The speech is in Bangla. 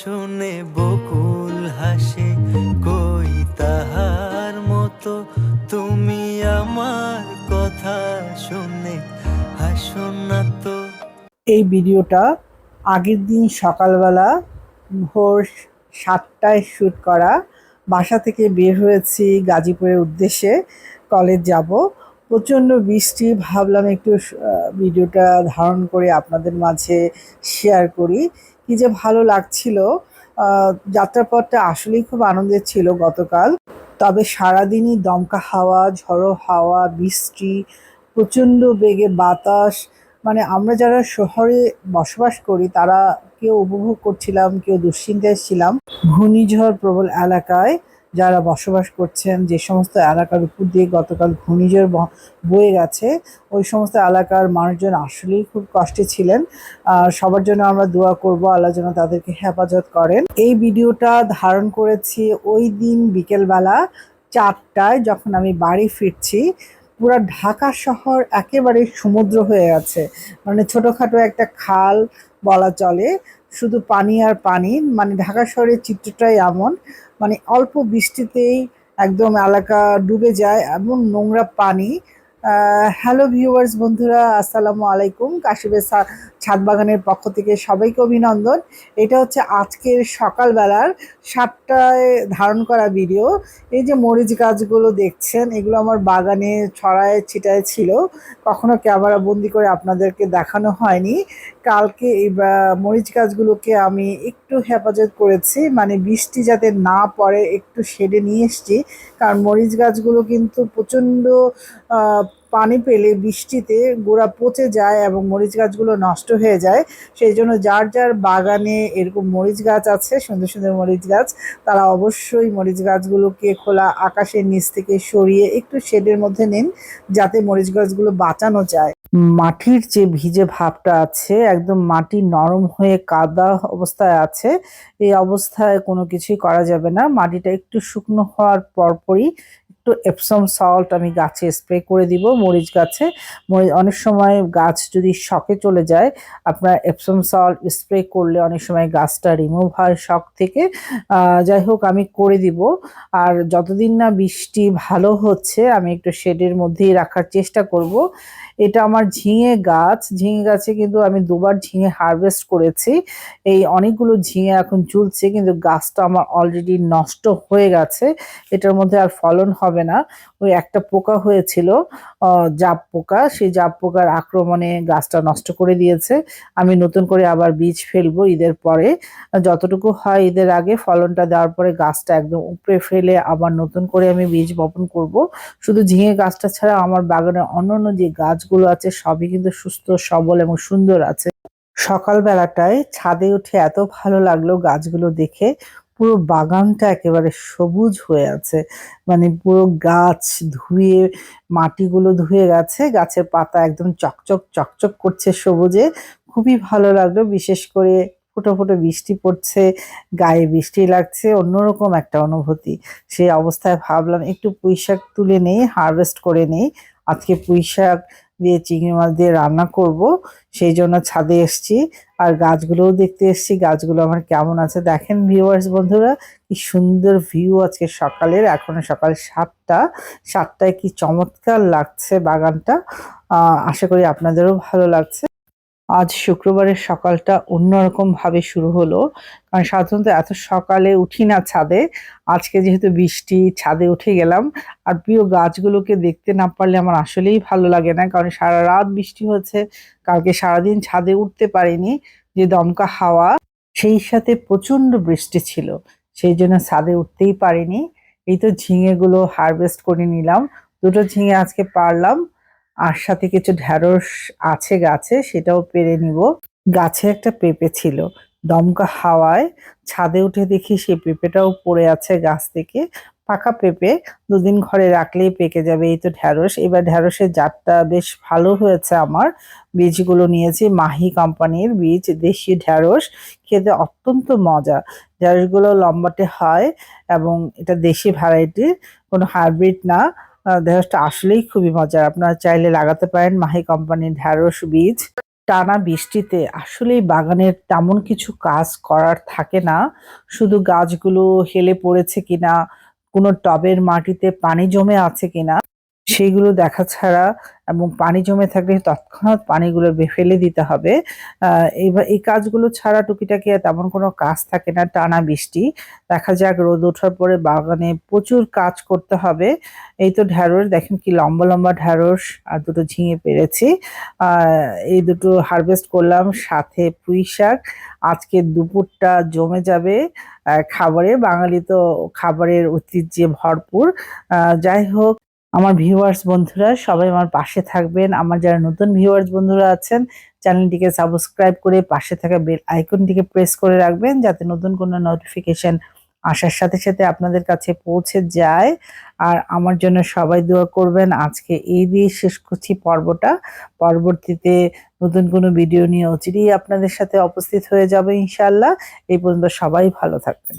শুনে বকুল হাসে, কই তাহার মতো তুমি আমার কথা শুনে হাসো না তো? এই ভিডিওটা আগের দিন সকালবেলা ভোর সাতটায় শ্যুট করা। বাসা থেকে বের হয়েছি গাজীপুরের উদ্দেশ্যে, কলেজ যাব। প্রচণ্ড বৃষ্টি, ভাবলাম একটু ভিডিওটা ধারণ করে আপনাদের মাঝে শেয়ার করি। কি যে ভালো লাগছিল যাত্রাপথটা আসলেই খুব আনন্দের ছিল গতকাল। তবে সারাদিনই দমকা হাওয়া, ঝড়ো হাওয়া, বৃষ্টি, প্রচণ্ড বেগে বাতাস মানে আমরা যারা শহরে বসবাস করি, তারা কেউ উপভোগ করছিলাম, কেউ দুশ্চিন্তায় ছিলাম। ঘূর্ণিঝড় প্রবল এলাকায় যারা বসবাস করছেন, যে সমস্ত এলাকার উপর দিয়ে গতকাল ঘূর্ণিঝড় বয়ে গেছে, ওই সমস্ত এলাকার মানুষজন আসলেই খুব কষ্টে ছিলেন। সবার জন্য আমরা দোয়া করব, আল্লাহ যেন তাদেরকে হেফাজত করেন। এই ভিডিওটা ধারণ করেছি ওই দিন বিকেলবেলা চারটায় যখন আমি বাড়ি ফিরছি। পুরা ঢাকা শহর একেবারে সমুদ্র হয়ে গেছে। মানে ছোটোখাটো একটা খাল বলা চলে, শুধু পানি আর পানি। মানে ঢাকা শহরের চিত্রটাই এমন। মানে অল্প বৃষ্টিতেই একদম এলাকা ডুবে যায় এবং নোংরা পানি। হ্যালো ভিউয়ার্স বন্ধুরা, আসসালামু আলাইকুম। কাশিবের ছাদ বাগানের পক্ষ থেকে সবাইকে অভিনন্দন। এটা হচ্ছে আজকের সকালবেলার সাতটায় ধারণ করা ভিডিও। এই যে মরিচ গাছগুলো দেখছেন, এগুলো আমার বাগানে ছড়ায় ছিটায় ছিল। কখনো ক্যামেরা বন্দি করে আপনাদেরকে দেখানো হয়নি। কালকে এই মরিচ গাছগুলোকে আমি একটু হেফাজত করেছি। মানে বৃষ্টি যাতে না পড়ে, একটু শেডে নিয়ে এসছি। কারণ মরিচ গাছগুলো কিন্তু প্রচণ্ড পানি পেলে বৃষ্টিতে গোড়া পচে যায় এবং মরিচ গাছগুলো নষ্ট হয়ে যায়। সেই জন্য যার যার বাগানে এরকম মরিচ গাছ আছে, সুন্দর সুন্দর মরিচ গাছ, তারা অবশ্যই মরিচ গাছগুলোকে খোলা আকাশের নিচ থেকে সরিয়ে একটু শেডের মধ্যে নিন, যাতে মরিচ গাছগুলো বাঁচানো যায়। মাটির যে ভিজে ভাবটা আছে, একদম মাটি নরম হয়ে কাদা অবস্থায় আছে, এই অবস্থায় কোনো কিছুই করা যাবে না। মাটিটা একটু শুকনো হওয়ার পরপরই একটু এপসম সল্ট আমি গাছে স্প্রে করে দিব মরিচ গাছে। মরি- অনেক সময় গাছ যদি শকে চলে যায়, আপনার এপসম সল্ট স্প্রে করলে অনেক সময় গাছটা রিমুভ হয় শখ থেকে। যাই হোক, আমি করে দিব। আর যতদিন না বৃষ্টি ভালো হচ্ছে, আমি একটু শেডের মধ্যেই রাখার চেষ্টা করব। এটা আমার ঝিঙে গাছ। ঝিঙে গাছে কিন্তু আমি দুবার ঝিঙে হারভেস্ট করেছি। এই অনেকগুলো ঝিঙে এখন চুলছে কিন্তু গাছটা আমার অলরেডি নষ্ট হয়ে গেছে। এটার মধ্যে আর ফলন হবে না। ওই একটা পোকা হয়েছিল জাপ পোকা। সেই জাপ পোকার আক্রমণে গাছটা নষ্ট করে দিয়েছে। আমি নতুন করে আবার বীজ ফেলব ঈদের পরে। যতটুকু হয় ঈদের আগে ফলনটা দেওয়ার পরে গাছটা একদম উপরে ফেলে আবার নতুন করে আমি বীজ বপন করব। শুধু ঝিঙে গাছটা ছাড়া আমার বাগানের অন্য যে গাছগুলো আছে, সবই কিন্তু সুস্থ, সবল এবং সুন্দর আছে। সকালবেলাটায় ছাদে উঠে এত ভালো লাগল গাছগুলো দেখে। পুরো বাগানটা একেবারে সবুজ হয়ে আছে। মানে পুরো গাছ ধুয়ে, মাটিগুলো ধুয়ে গেছে। গাছের পাতা একদম চকচক চকচক করছে সবুজে। খুবই ভালো লাগল, বিশেষ করে ফুটো ফুটো বৃষ্টি পড়ছে, গায়ে বৃষ্টি লাগছে, অন্যরকম একটা অনুভূতি। সেই অবস্থায় ভাবলাম একটু পুঁই শাক তুলে নেই, হারভেস্ট করে নেই। আজকে পুঁই শাক দিয়ে চিংড়ি মাছ দিয়ে রান্না করব। সেই জন্য ছাদে এসছি। আর গাছগুলোও দেখতে এসছি। গাছগুলো আমার কেমন আছে দেখেন ভিউয়ার্স বন্ধুরা। কি সুন্দর ভিউ আজকে সকালের। এখন সকাল সাতটা। সাতটায় কি চমৎকার লাগছে বাগানটা। আশা করি আপনাদেরও ভালো লাগছে। আজ শুক্রবারের সকালটা অন্যরকম ভাবে শুরু হলো, কারণ সাধারণত এত সকালে উঠি না ছাদে। আজকে যেহেতু বৃষ্টি, ছাদে উঠে গেলাম। আর প্রিয় গাছগুলোকে দেখতে না পারলে আমার আসলেই ভালো লাগে না, কারণ সারা রাত বৃষ্টি হচ্ছে কালকে সারাদিন ছাদে উঠতে পারিনি, যে দমকা হাওয়া, সেই সাথে প্রচণ্ড বৃষ্টি ছিল। সেই জন্য ছাদে উঠতেই পারিনি। এই তো ঝিঙেগুলো হারভেস্ট করে নিলাম। দুটো ঝিঙে আজকে পারলাম। আর সাথে কিছু ঢ্যাঁড়স আছে গাছে, সেটাও পেরে নিব। গাছে একটা পেঁপে ছিল, দমকা হাওয়ায় ছাদে উঠে দেখি সে পেঁপেটাও পড়ে আছে গাছ থেকে। পাকা পেঁপে, দুদিন ঘরে রাখলেই পেকে যাবে এই তো ঢ্যাঁড়স। এবার ঢ্যাঁড়সের জাতটা বেশ ভালো হয়েছে আমার। বীজগুলো নিয়েছি, মাহি কোম্পানির বীজ, দেশি ঢ্যাঁড়স, খেতে অত্যন্ত মজা। ঢ্যাঁড়সগুলো লম্বাটে হয় এবং এটা দেশি ভ্যারাইটির কোনো হাইব্রিড না। ঢেঁড়সটা আসলেই খুবই মজার। আপনারা চাইলে লাগাতে পারেন মাহি কোম্পানির ঢেঁড়স বীজ। টানা বৃষ্টিতে আসলেই বাগানের তেমন কিছু কাজ করার থাকে না। শুধু গাছগুলো হেলে পড়েছে কিনা, কোনো টবের মাটিতে পানি জমে আছে কিনা সেইগুলো দেখা ছাড়া এবং পানি জমে থাকলে তৎক্ষণাৎ পানিগুলো ফেলে দিতে হবে। আহ এইবার এই কাজগুলো ছাড়া টুকিটাকি তেমন কোনো কাজ থাকে না, টানা বৃষ্টি। দেখা যাক, রোদ ওঠার পরে বাগানে প্রচুর কাজ করতে হবে। এই তো ঢ্যাঁড়স, দেখেন কি লম্বা লম্বা ঢ্যাঁড়স আর দুটো ঝিঙে পেরেছি। এই দুটো হারভেস্ট করলাম, সাথে পুঁই শাক। আজকে দুপুরটা জমে যাবে খাবারে। বাঙালি তো খাবারের ঐতিহ্যে ভরপুর। যাই হোক আমার ভিউয়ার্স বন্ধুরা, সবাই আমার পাশে থাকবেন। আমার যারা নতুন ভিউয়ার্স বন্ধুরা আছেন চ্যানেলটিকে সাবস্ক্রাইব করে পাশে থাকা বেল আইকনটিকে প্রেস করে রাখবেন, যাতে নতুন কোনো নোটিফিকেশন আসার সাথে সাথে আপনাদের কাছে পৌঁছে যায়। আর আমার জন্য সবাই দোয়া করবেন। আজকে এই দিয়ে শেষ করছি পর্বটা। পরবর্তীতে নতুন কোনো ভিডিও নিয়ে অচিরেই আপনাদের সাথে উপস্থিত হয়ে যাবে ইনশাল্লাহ এই পর্যন্ত সবাই ভালো থাকবেন।